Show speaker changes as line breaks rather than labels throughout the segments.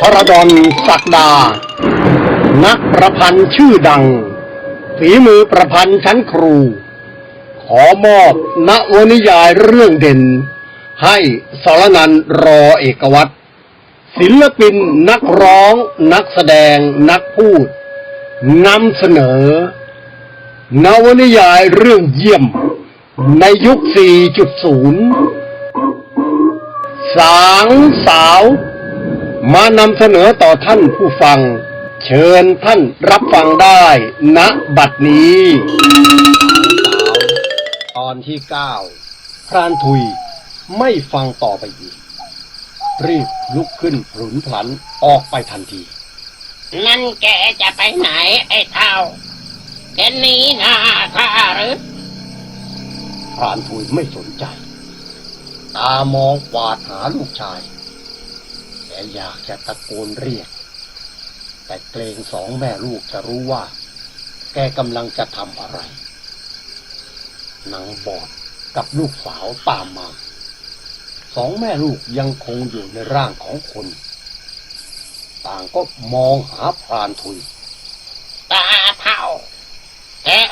พระดอนศักดา นักประพันธ์ชื่อดัง ฝีมือประพันธ์ชั้นครู ขอมอบนวนิยายเรื่องเด่น ให้สรนันรอเอกวัตรศิลปินนักร้อง นักแสดงนักพูดนำเสนอ นวนิยายเรื่องเยี่ยม ในยุค 4.0 สางสาว มานำเสนอต่อท่านผู้ฟัง เชิญท่านรับฟังได้ณบัดนี้ ตอนที่เก้าพรานทุยไม่ฟังต่อไปอีก รีบลุกขึ้นหลุนพลันออกไปทันที
นั่นแกจะไปไหนไอ้เท่าแกนีหน้าข้าหรือ
พรานทุยไม่สนใจ ตามองกวาดหาลูกชายแกอยากจะตะโกนเรียก แต่เกรงสองแม่ลูกจะรู้ว่า แกกำลังจะทำอะไรนางบอดกับลูกสาวตามมา สองแม่ลูกยังคงอยู่ในร่างของคน ต่างก็มองหาพรานทุย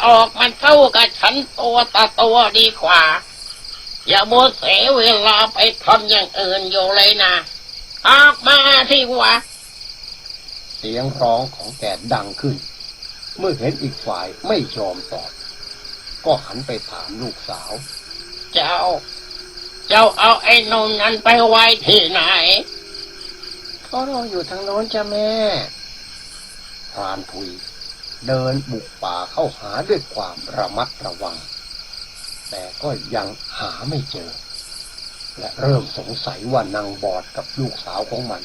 ออกมันสู้กับฉันตัวต่อตัวดีกว่า อย่ามัวเสียเวลาไปทำอย่างอื่นอยู่เลยนะ ออกมาที่วะ
เสียงร้องของแกดังขึ้น เมื่อเห็นอีกฝ่ายไม่ยอมตอบ ก็หันไปถามลูกสาว
เจ้า เจ้าเอาไอ้หนมนั้นไปไว้ที่ไหน
เขารออยู่ทางโน้นจ้ะแม่พรานทุย เดินบุกป่าเข้าหาด้วยความระมัดระวัง แต่ก็ยังหาไม่เจอ และเริ่มสงสัยว่านางบอดกับลูกสาวของมัน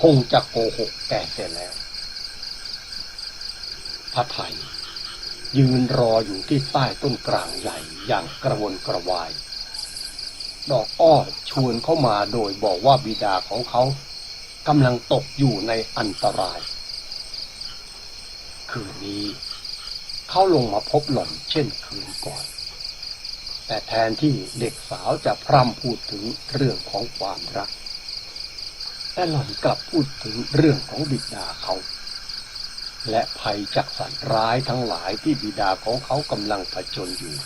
คงจะโกหกแกเสียแล้วพระไทยยืนรออยู่ที่ใต้ต้นกลางใหญ่อย่างกระวนกระวาย ดอกอ้อชวนเข้ามาโดยบอกว่าบิดาของเขากำลังตกอยู่ในอันตราย คืนนี้ เขาลงมาพบหล่อนเช่นคืนก่อน แต่แทนที่เด็กสาวจะพร่ำพูดถึงเรื่องของความรัก แต่หล่อนกลับพูดถึงเรื่องของบิดาเขา และภัยจากสัตว์ร้ายทั้งหลายที่บิดาของเขากำลังผจญอยู่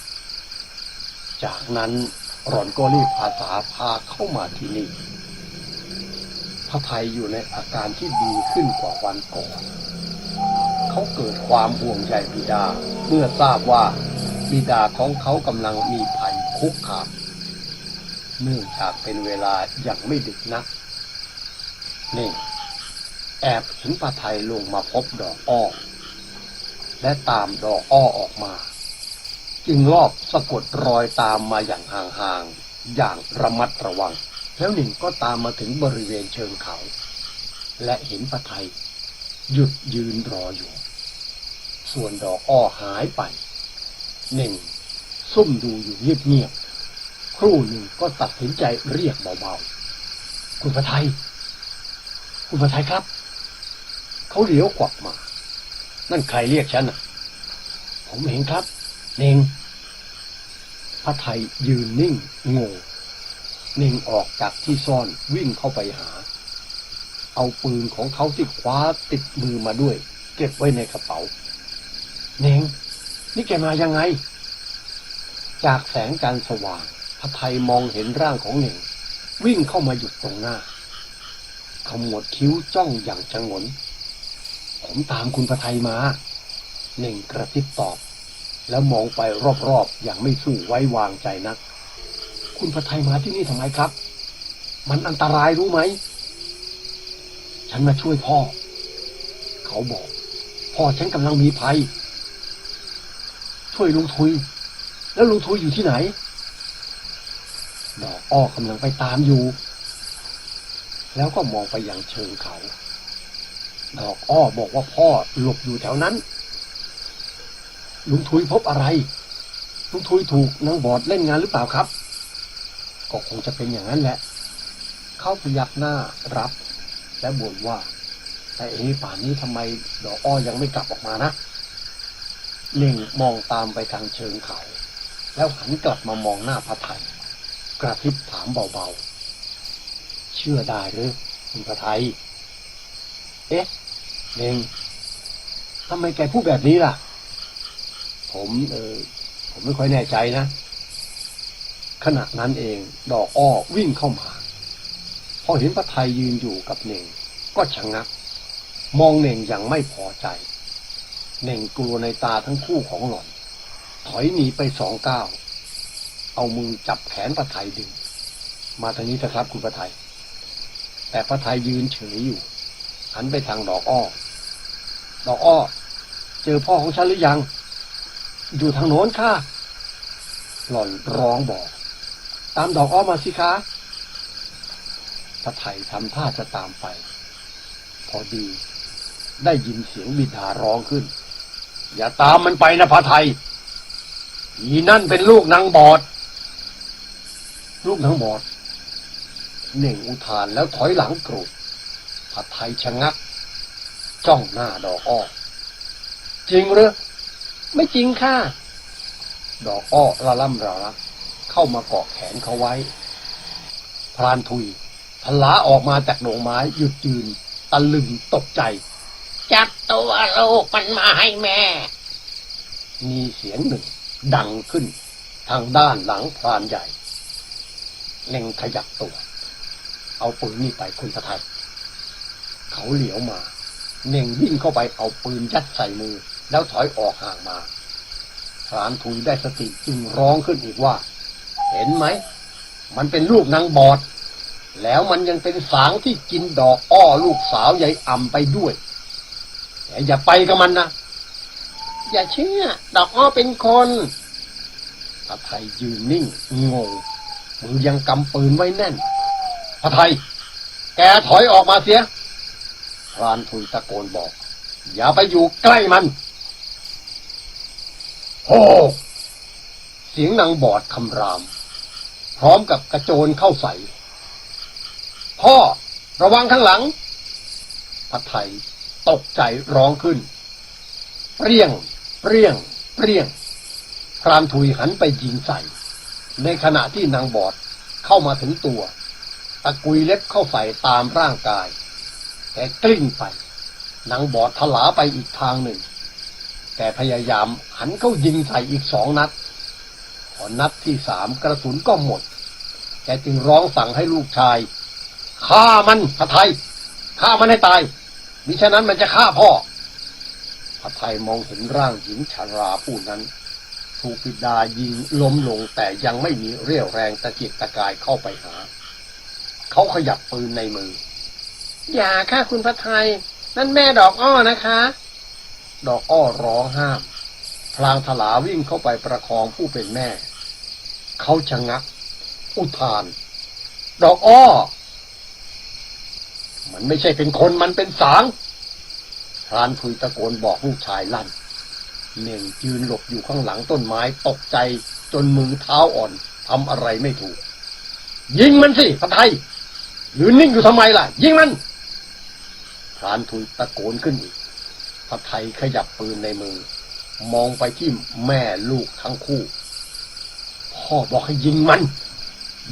จากนั้นหล่อนก็รีบพาสาพาเข้ามาที่นี่พระไทยอยู่ในอาการที่ดีขึ้นกว่าวันก่อน เขาเกิดความห่วงใยบิดา เมื่อทราบว่าบิดาของเขากำลังมีภัยคุกคามเนื่องจากเป็นเวลายังไม่ดึกนัก นี่ แอบเห็นพระไทยลงมาพบดอกอ้อ และตามดอกอ้อออกมา จึงลอบสะกดรอยตามมาอย่างห่างๆ อย่างระมัดระวัง แล้วหนึ่งก็ตามมาถึงบริเวณเชิงเขา และเห็นพระไทยหยุดยืนรออยู่ ส่วนดอกอ้อหายไปหนึ่งซุ่มดูอยู่เงียบๆครู่หนึ่งก็ตัดสินใจเรียกเบาๆคุณพระไทย คุณพระไทยครับ เขาเหลียวกวักมา นั่นใครเรียกฉันอะ ผมเองครับ เน่งพระไทยยืนนิ่งงงเน่งออกจากที่ซ่อนวิ่งเข้าไปหา เอาปืนของเขาที่คว้าติดมือมาด้วย เก็บไว้ในกระเป๋า เน่งนี่แกมายังไง จากแสงจันทร์สว่างพระไทยมองเห็นร่างของเน่ง วิ่งเข้ามาหยุดตรงหน้าขมวดคิ้วจ้องอย่างชงน ผมตามคุณพระไทยมา เน่งกระซิบตอบ แล้วมองไปรอบๆอย่างไม่สู้ไว้วางใจนัก คุณพระไทยมาที่นี่ทำไมครับ มันอันตรายรู้ไหม ฉันมาช่วยพ่อ เขาบอก พ่อฉันกำลังมีภัย ช่วยลุงทุย แล้วลุงทุยอยู่ที่ไหนดอกอ้อกำลังไปตามอยู่ แล้วก็มองไปยังเชิงเขาดอกอ้อบอกว่าพ่อหลบอยู่แถวนั้น ลุงทุยพบอะไร ลุงทุยถูกนางบอดเล่นงานหรือเปล่าครับ ก็คงจะเป็นอย่างนั้นแหละ เขาพยักหน้ารับ และบ่นว่า แต่เอ๊ป่านนี้ทำไมดอกอ้อยังไม่กลับออกมานะ ล่งมองตามไปทางเชิงเขา แล้วหันกลับมามองหน้าพระไทยกระซิบถามเบาๆ เชื่อได้หรือคุณพระไทย เอ๊ะเน่งทำไมแกพูดแบบนี้ล่ะ ผมเออผมไม่ค่อยแน่ใจนะ ขณะนั้นเองดอกอ้อวิ่งเข้ามา พอเห็นพระไทยยืนอยู่กับเน่ง ก็ชะงัก มองเน่งอย่างไม่พอใจ เน่งกลัวในตาทั้งคู่ของหล่อน ถอยหนีไปสองก้าว เอามือจับแขนพระไทยดึง มาทางนี้เถอะครับคุณพระไทย แต่พระไทยยืนเฉยอยู่ หันไปทางดอกอ้อ ดอกอ้อ เจอพ่อของฉันหรือยัง อยู่ทางโน้นค่ะ หล่อนร้องบอก ตามดอกอ้อมาสิคะพระไทยทำท่าจะตามไป พอดีได้ยินเสียงบิดาร้องขึ้น อย่าตามมันไปนะพระไทยอีนั่นเป็นลูกนางบอด ลูกนางบอดเน่งอุทานแล้วถอยหลังกรธผัดไทยชะงัก จ้องหน้าดอกอ้อ จริงหรือไม่จริงค่ะ ดอกอ้อละล่ำระลัก เข้ามาเกาะแขนเขาไว้ พรานทุยทะลาออกมาจากโหนงไม้หยุดยืน ตะลึงตกใจ
ตัวลูกมันมาให้แม่
มีเสียงหนึ่ง ดังขึ้น ทางด้านหลังพรานใหญ่เน่งขยับตัว เอาปืนนี่ไปคุณพระไทยเขาเหลียวมาเน่งวิ่งเข้าไปเอาปืนยัดใส่มือ แล้วถอยออกห่างมาพรานทุยได้สติจึงร้องขึ้นอีกว่า เห็นไหม มันเป็นลูกนางบอด แล้วมันยังเป็นสางที่กินดอกอ้อลูกสาวยายอ่ำไปด้วย อย่าไปกับมันนะ
อย่าเชื่อ ดอกอ้อเป็นคน
พระไทยยืนนิ่งงงมือยังกำปืนไว้แน่นพระไทย แกถอยออกมาเสียพรานทุยตะโกนบอก อย่าไปอยู่ใกล้มันโอ้เสียงนางบอดคำราม พร้อมกับกระโจนเข้าใส่ พ่อระวังข้างหลังพระไทย ตกใจร้องขึ้น เปรี้ยง เปรี้ยง เปรี้ยง พรานทุยหันไปยิงใส่ ในขณะที่นางบอดเข้ามาถึงตัว ตะกุยเล็บเข้าใส่ตามร่างกาย แต่กลิ้งไป นางบอดถลาไปอีกทางหนึ่ง แต่พยายามหันเข้ายิงใส่อีกสองนัด พอนัดที่สามกระสุนก็หมด แกจึงร้องสั่งให้ลูกชายฆ่ามันพระไทยฆ่ามันให้ตาย มิฉะนั้นมันจะฆ่าพ่อพระไทยมองเห็นร่างหญิงชาราผู้นั้น ถูกปิดายิงล้มลงแต่ยังไม่มีเรี่ยวแรงตะเกียกตะกายเข้าไปหา เขาขยับปืนในมือ
อย่าค่ะคุณพระไทย นั่นแม่ดอกอ้อนะคะ
ดอกอ้อร้องห้าม พลางถลาวิ่งเข้าไปประคองผู้เป็นแม่ เขาชะงัก อุทาน ดอกอ้อ มันไม่ใช่เป็นคนมันเป็นสางพรานพุยตะโกนบอกลูกชายลั่นเน่งยืนหลบอยู่ข้างหลังต้นไม้ตกใจจนมือเท้าอ่อนทำอะไรไม่ถูก ยิงมันสิพระไทยยืนนิ่งอยู่ทำไมล่ะ ยิงมันพรานทุยตะโกนขึ้นอีกพระไทยขยับปืนในมือ มองไปที่แม่ลูกทั้งคู่ พ่อบอกให้ยิงมัน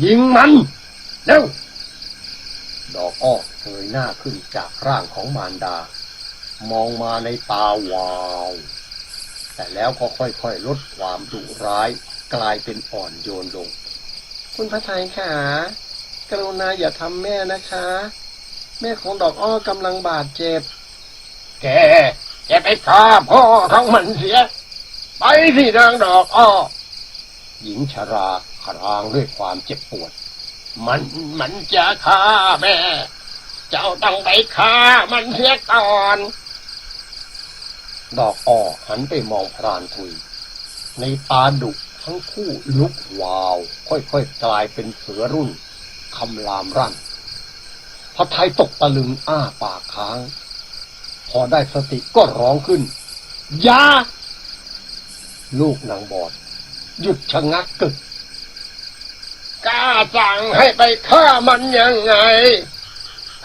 ยิงมัน เร็ว ดอกอ้อเงยหน้าขึ้นจากร่างของมารดา มองมาในตาวาว แต่แล้วก็ค่อยๆ ลดความดุร้าย กลายเป็นอ่อนโยนลง
คุณพระไทยค่ะ กรุณาอย่าทำแม่นะคะ แม่ของดอกอ้อกำลังบาดเจ็บ
แก แกไปฆ่าพ่อของมันเสีย ไปสินางดอกอ้อหญิงชราครางด้วยความเจ็บปวด
มันมันจะฆ่าแม่ เจ้าต้องไปฆ่ามันเสียก่อน
ดอกอ้อหันไปมองพรานทุย ในตาดุทั้งคู่ลุกวาว ค่อยๆกลายเป็นเสือรุ่นคำรามรั่นพระไทยตกตะลึงอ้าปากค้าง พอได้สติก็ร้องขึ้นยาลูกนางบอด หยุดชะงักกึก
กล้าสั่งให้ไปฆ่ามันยังไง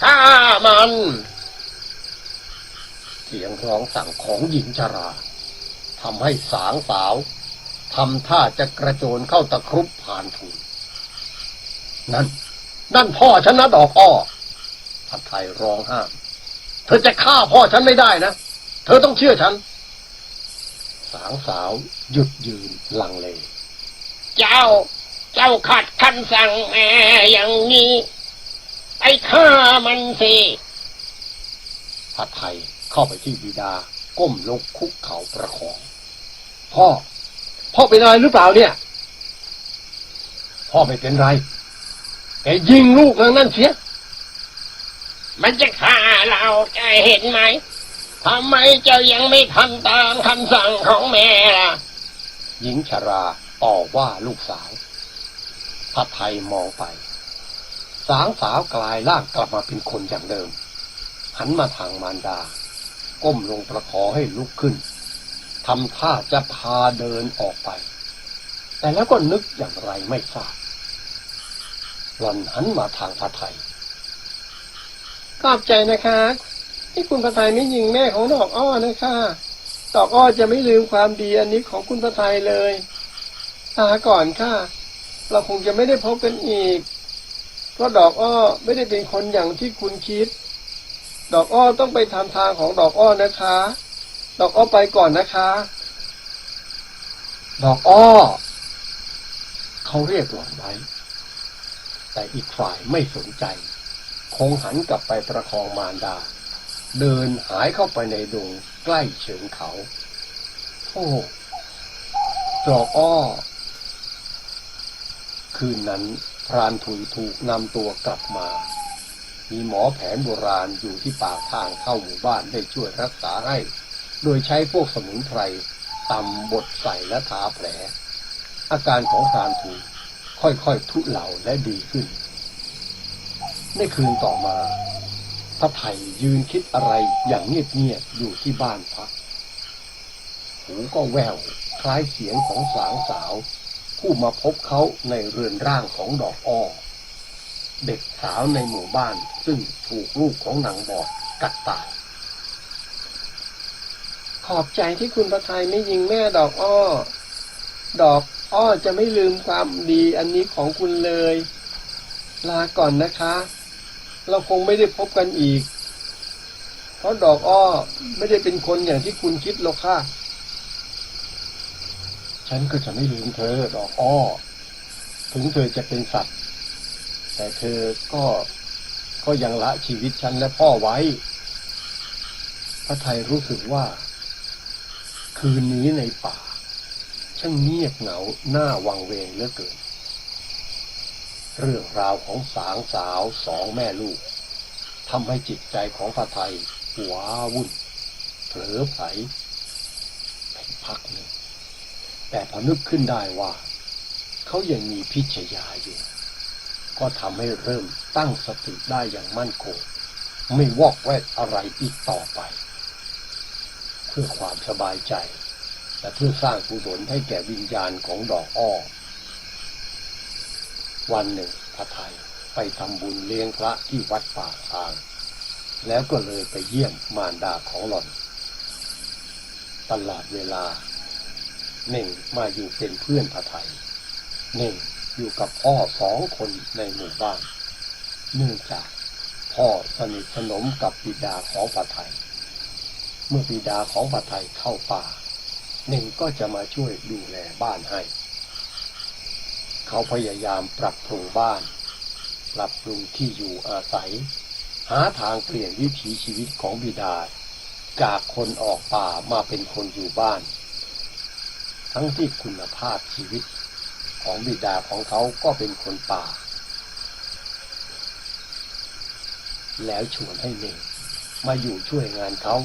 ฆ่ามัน
เสียงร้องสั่งของหญิงชราทำให้สางสาวทำท่าจะกระโจนเข้าตะครุบผ่านถุงนั่น นั่นพ่อฉันนะดอกอ้อผัดไทยร้องห้าม เธอจะฆ่าพ่อฉันไม่ได้นะ เธอต้องเชื่อฉัน สางสาวหยุดยืนลังเล
เจ้า เจ้าขัดคำสั่งแม่อย่างนี้ไปฆ่ามันสิ
ผัดไทยเข้าไปที่บิดา ก้มลงคุกเข่าประคอง พ่อ พ่อเป็นอะไรหรือเปล่าเนี่ย พ่อไม่เป็นไรแกยิงลูกนางนั่นเสีย
มันจะฆ่าเราจะเห็นไหมทำไมเจ้ายังไม่ทำตามคำสั่งของแม่ล่ะ
หญิงชราต่อว่าลูกสาว ผัดไทยมองไป สางสาวกลายร่างกลับมาเป็นคนอย่างเดิม หันมาทางมารดา ก้มลงประคองให้ลุกขึ้นทำท่าจะพาเดินออกไป แต่แล้วก็นึกอย่างไรไม่ทราบหล่อนหันมาทางพระไทย
ขอบใจนะคะที่คุณพระไทยไม่ยิงแม่ของดอกอ้อนะคะดอกอ้อจะไม่ลืมความดีอันนี้ของคุณพระไทยเลยลาก่อนค่ะ เราคงจะไม่ได้พบกันอีก เพราะดอกอ้อไม่ได้เป็นคนอย่างที่คุณคิด ดอกอ้อต้องไปทำทางของดอกอ้อนะคะ ดอกอ้อไปก่อนนะคะ
ดอกอ้อ เขาเรียกหล่อนไว้ แต่อีกฝ่ายไม่สนใจ คงหันกลับไปประคองมารดา เดินหายเข้าไปในดงใกล้เชิงเขา โอ้ดอกอ้อ คืนนั้น พรานถุยถูกนำตัวกลับมา มีหมอแผนโบราณอยู่ที่ปากทางเข้าหมู่บ้านได้ช่วยรักษาให้ โดยใช้พวกสมุนไพรตำบดใส่และทาแผล อาการของพรานถูค่อยๆทุเลาและดีขึ้น ในคืนต่อมาพระไทยยืนคิดอะไรอย่างเงียบๆอยู่ที่บ้านพัก หูก็แววคล้ายเสียงของสางสาว ผู้มาพบเขาในเรือนร่างของดอกอ้อเด็กสาวในหมู่บ้านซึ่งถูกลูกของนางบอดกัดตาย
ขอบใจที่คุณพระไทยไม่ยิงแม่ดอกอ้อ ดอกอ้อจะไม่ลืมความดีอันนี้ของคุณเลย ลาก่อนนะคะ เราคงไม่ได้พบกันอีก เพราะดอกอ้อไม่ได้เป็นคนอย่างที่คุณคิดหรอกค่ะ
ฉันก็จะไม่ลืมเธอดอกอ้อ ถึงเธอจะเป็นสัตว์ แต่เธอก็ก็ยังละชีวิตฉันและพ่อไว้ พระไทยรู้สึกว่า คืนนี้ในป่า ช่างเงียบเหงาหน้าวังเวงเหลือเกิน เรื่องราวของสางสาวสองแม่ลูกทำให้จิตใจของพระไทยว้าวุ่นเผลอไผลไปพักหนึ่ง แต่พอนึกขึ้นได้ว่า เขายังมีพิชยาอยู่ ก็ทำให้เริ่มตั้งสติได้อย่างมั่นคง ไม่วอกแวกอะไรอีกต่อไป เพื่อความสบายใจ และเพื่อสร้างกุศลให้แก่วิญญาณของดอกอ้อ วันหนึ่งพระไทยไปทำบุญเลี้ยงพระที่วัดป่าทาง แล้วก็เลยไปเยี่ยมมารดาของหล่อน ตลอดเวลา หนึ่งมาอยู่เป็นเพื่อนพระไทยหนึ่งอยู่กับพ่อสองคนในหมู่บ้าน เนื่องจากพ่อสนิทสนมกับบิดาของพระไทย เมื่อบิดาของพระไทยเข้าป่าหนึ่งก็จะมาช่วยดูแลบ้านให้ เขาพยายามปรับปรุงบ้าน ปรับปรุงที่อยู่อาศัย หาทางเปลี่ยนวิถีชีวิตของบิดา จากคนออกป่ามาเป็นคนอยู่บ้าน ทั้งที่คุณภาพชีวิตของบิดาของเขาก็เป็นคนป่า แล้วชวนให้เน่งมาอยู่ช่วยงานเขา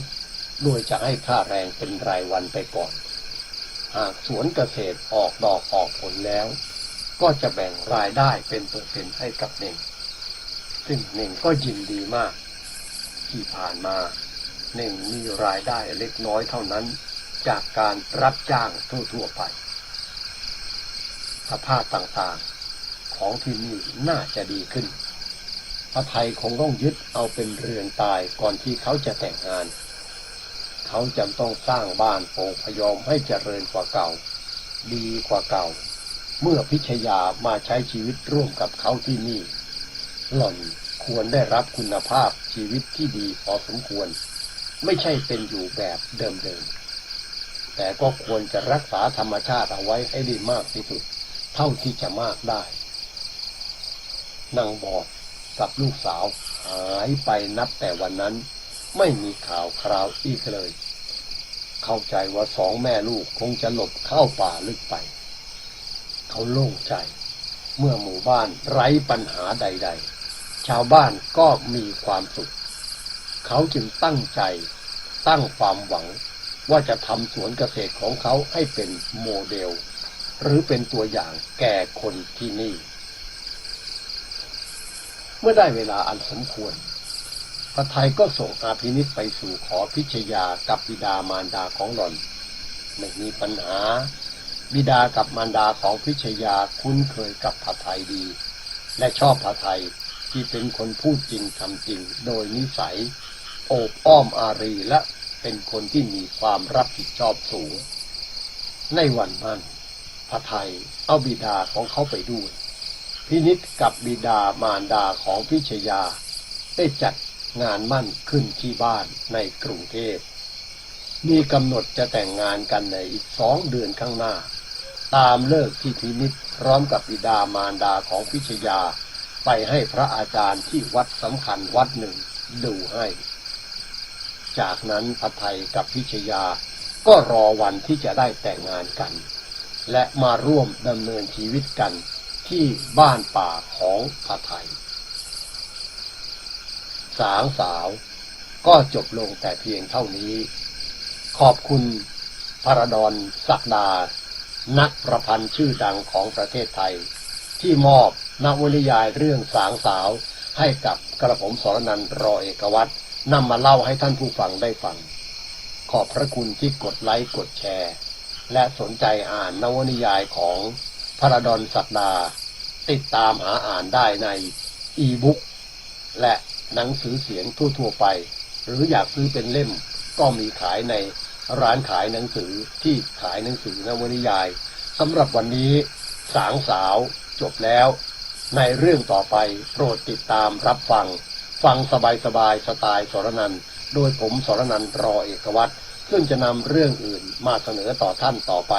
โดยจะให้ค่าแรงเป็นรายวันไปก่อน หากสวนเกษตรออกดอกออกผลแล้ว ก็จะแบ่งรายได้เป็นเปอร์เซ็นต์ให้กับเน่ง ซึ่งเน่งก็ยินดีมาก ที่ผ่านมาเน่งมีรายได้เล็กน้อยเท่านั้น จากการรับจ้างทั่วๆไป สภาพต่างๆของที่นี่น่าจะดีขึ้นพระไทยคงต้องยึดเอาเป็นเรือนตายก่อนที่เขาจะแต่งงาน เขาจำต้องสร้างบ้านโป่งพยอมให้เจริญกว่าเก่า ดีกว่าเก่า เมื่อพิชยามาใช้ชีวิตร่วมกับเขาที่นี่ หล่อนควรได้รับคุณภาพชีวิตที่ดีพอสมควร ไม่ใช่เป็นอยู่แบบเดิมๆ แต่ก็ควรจะรักษาธรรมชาติเอาไว้ให้ได้มากที่สุด เท่าที่จะมากได้นางบอดกับลูกสาวหายไปนับแต่วันนั้น ไม่มีข่าวคราวอีกเลย เข้าใจว่าสองแม่ลูกคงจะหลบเข้าป่าลึกไป เขาโล่งใจ เมื่อหมู่บ้านไร้ปัญหาใด ๆ ชาวบ้านก็มีความสุข เขาจึงตั้งใจตั้งความหวัง ว่าจะทำสวนเกษตรของเขาให้เป็นโมเดล หรือเป็นตัวอย่างแก่คนที่นี่ เมื่อได้เวลาอันสมควร พระไทยก็ส่งอาภินิษไปสู่ขอพิชยากับบิดามารดาของหล่อน ไม่มีปัญหา บิดากับมารดาของพิชยาคุ้นเคยกับพระไทยดี และชอบพระไทยที่เป็นคนพูดจริงทำจริงโดยนิสัย โอบอ้อมอารีและ เป็นคนที่มีความรับผิดชอบสูง ในวันนั้นพระไทยเอาบิดาของเขาไปด้วย พินิษกับบิดามารดาของพิชยา ได้จัดงานมั่นขึ้นที่บ้านในกรุงเทพ มีกำหนดจะแต่งงานกันในอีกสองเดือนข้างหน้า ตามเลิกที่พินิษพร้อมกับบิดามารดาของพิชยา ไปให้พระอาจารย์ที่วัดสำคัญวัดหนึ่งดูให้ จากนั้นพระไทยกับพิชยา ก็รอวันที่จะได้แต่งงานกัน และมาร่วมดำเนินชีวิตกันที่บ้านป่าของพระไทย สางสาวก็จบลงแต่เพียงเท่านี้ ขอบคุณพระดอนศักดา นักประพันธ์ชื่อดังของประเทศไทย ที่มอบนวนิยายเรื่องสางสาวให้กับกระผมสรนันรอเอกวัตร นำมาเล่าให้ท่านผู้ฟังได้ฟัง ขอบพระคุณที่กดไลค์กดแชร์ และสนใจอ่านนวนิยายของพระดอนศักดา ติดตามหาอ่านได้ในอีบุ๊กและหนังสือเสียงทั่วๆไป หรืออยากซื้อเป็นเล่มก็มีขายในร้านขายหนังสือที่ขายหนังสือนวนิยายสำหรับวันนี้สางสาวจบแล้ว ในเรื่องต่อไปโปรดติดตามรับฟัง ฟังสบายๆสไตล์สรนันโดยผมสรนันรอเอกวัตรซึ่งจะนำเรื่องอื่นมาเสนอต่อท่านต่อไป